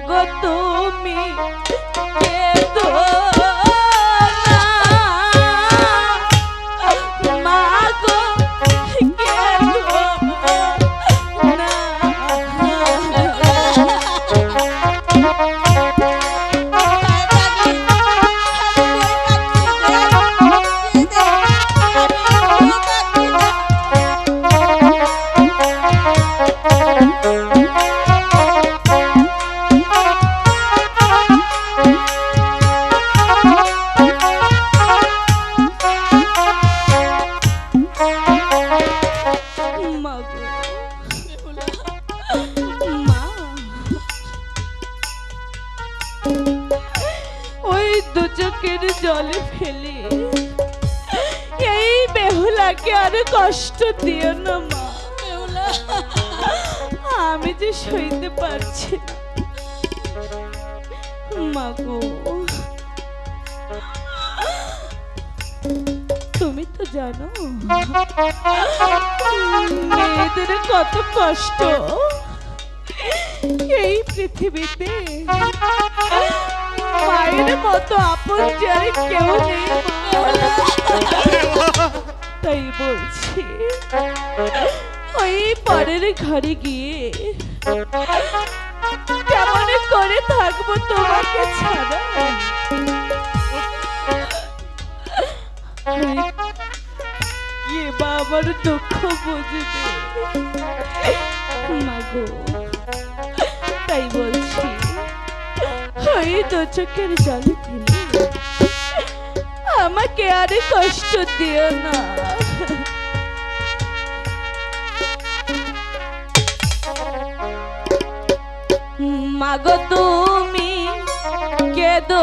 মাগো তুমি কেঁদো ওই দু চোখের জলে ফেলে। এই বেহুলাকে আর কষ্ট দিও না, মা। বেহুলা, আমি যে সইতে পারছি না। মাগো তুমি তো জানো, মেয়েদের কত কষ্ট। এই পৃথিবীতে মায়ের মতো আপন যার কেউ নেই তাই বলছি, ওই পরের ঘরে গিয়ে কেমন করে থাকব তোমাকে ছাড়া? কে বা আমার দুঃখ বুঝবে। মাগো তাই বলছি। ওই দু চোখের জলে আমাকে আরে কষ্ট দিও না। মাগো তুমি কেদো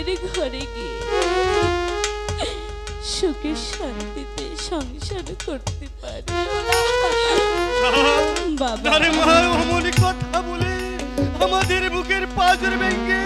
স্বামীর ঘরে গিয়ে সুখের শান্তিতে সংসার করতে পারে। বাবা। কথা বলে আমাদের বুকের পাজর ভেঙে